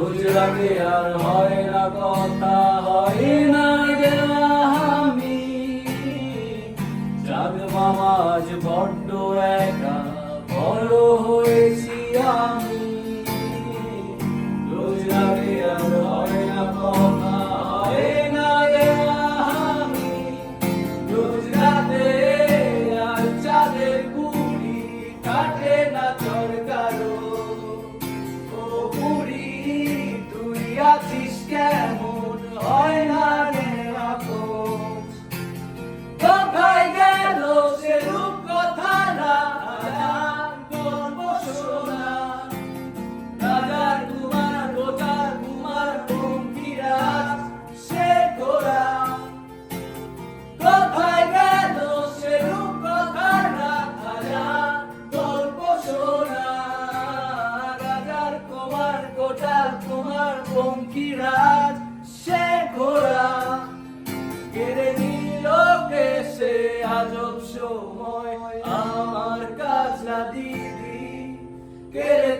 গুজরাটে আর হয় না কথা, হয় না আমি চাঁদ আজ বড্ড একা, বড় হয়েছি আমি। গোটা, তোমার বঙ্কিরাজ সে ঘোড়া। কেড়ে নিল সে আজব সময়, আমার কাজ না দিদি। কেড়ে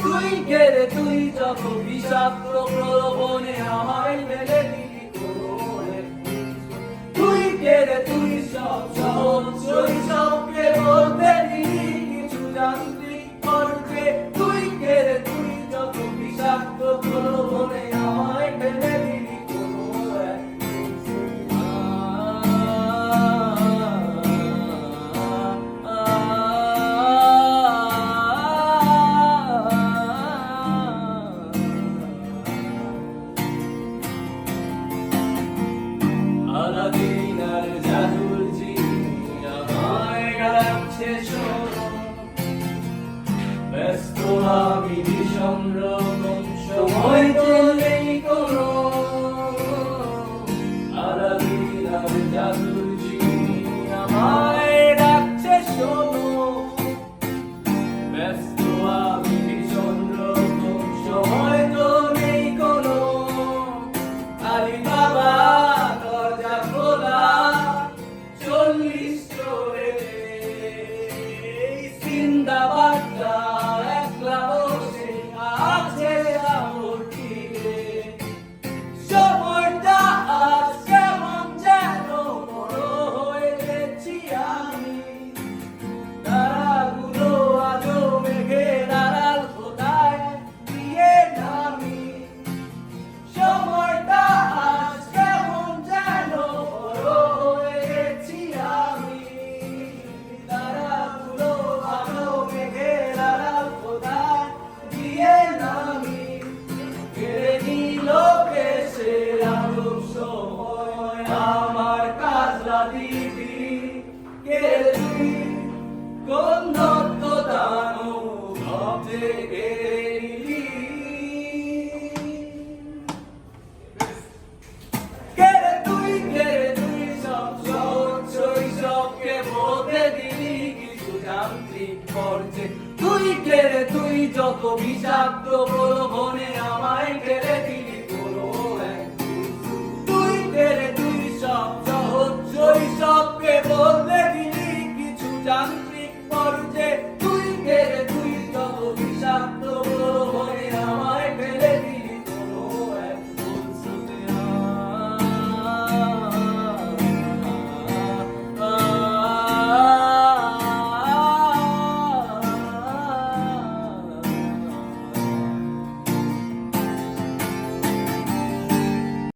তুই গেলে তুই যত বিষাক্ত প্রলোভনে আমার সারাদিন আর ব্যস্ত আমি বিষম সময় আমার কাজলা দিদি কে তুই কোন দত্ত দানো ভাবে কে তুই কে তুই সব সই সবকে বলতে দিলি, কিছু যান্ত্রিক করছে তুই কে তুই যত বিষাক্ত প্রলোভনে